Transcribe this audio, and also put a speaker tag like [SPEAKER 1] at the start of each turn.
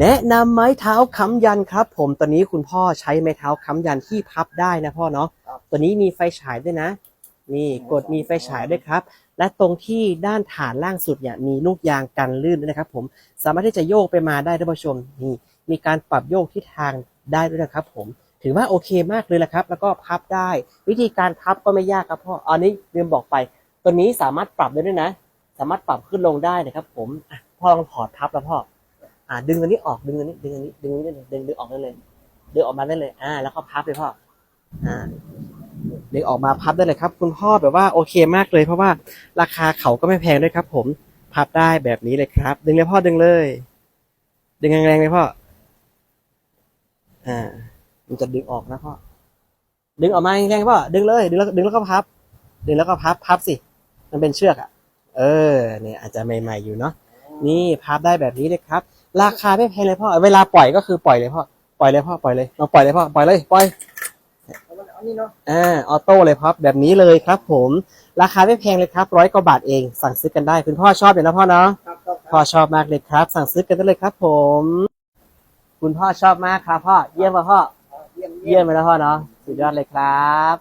[SPEAKER 1] แนะนำไม้เท้าค้ำยันครับ ผมตอนนี้คุณพ่อใช้ไม้เท้าค้ำยันที่พับได้นะพ่อเนาะ
[SPEAKER 2] ครับ
[SPEAKER 1] ตัวนี้มีไฟฉายด้วยนะ นี่กดมีไฟฉายด้วยครับ และตรงที่ด้านฐานล่างสุดเนี่ยมีลูกยางกันลื่นด้วยนะครับ ผมสามารถที่จะโยกไปมาได้ท่านผู้ชมนี่มีการปรับโยกทิศทางได้ด้วยนะครับ ผมถือว่าโอเคมากเลยละครับ แล้วก็พับได้ วิธีการพับก็ไม่ยากครับพ่ออันนี้ลืมบอกไป ตัวนี้สามารถปรับได้ด้วยนะ สามารถปรับขึ้นลงได้นะครับ ผมอะพ่อลองถอดพับแล้วพ่อ อ่า ดึงอันนี้ออกดึงอันนี้ ดึงอันนี้ดึงอันนี้ได้เลยดึงดึงออกได้เลยดึงออกมาได้เลย อ่า แล้วก็พับเลยพ่ออ่าดึงออกมาพับได้เลยครับ คุณพ่อแบบว่าโอเคมากเลย เพราะว่าราคาเขาก็ไม่แพงด้วยครับ ผมพับได้แบบนี้เลยครับ ดึงเลยพ่อดึงเลย ดึงแรงๆเลยพ่ออ่ามันจะดึงออกนะพ่อดึงออกมาแรงๆพ่อดึงเลย ดึงแล้วดึงแล้วก็พับ ดึงแล้วก็พับพับสิ มันเป็นเชือกอะ เออ เนี่ยอาจจะใหม่ๆอยู่เนาะนี่พับได้แบบนี้เลยครับ ราคาไม่แพงเลยพ่อ เวลาปล่อยก็คือปล่อยเลยพ่อ ปล่อยเลยพ่อ ปล่อยเลยลองปล่อยเลยพ่อ ปล่อยเลย ปล่อย
[SPEAKER 2] อันนี้เนาะ
[SPEAKER 1] อ่า ออโต้เลยครับ แบบนี้เลยครับผม ราคาไม่แพงเลยครับ ร้อยกว่าบาทเอง สั่งซื้อกันได้ คุณพ่อชอบอยู่นะพ่อเนาะ
[SPEAKER 2] ครับครับค
[SPEAKER 1] พ่อ
[SPEAKER 2] รับ
[SPEAKER 1] ชอบมากเลยครับ สั่งซื้อกันได้เลยครับ ผม คุณพ่อชอบมากครับพ่อ เยี่ยมป่ะพ่อ
[SPEAKER 2] เยี่ยม
[SPEAKER 1] เยี่ยมไปแล้วพ่อเนาะ สุดยอดเลยครับ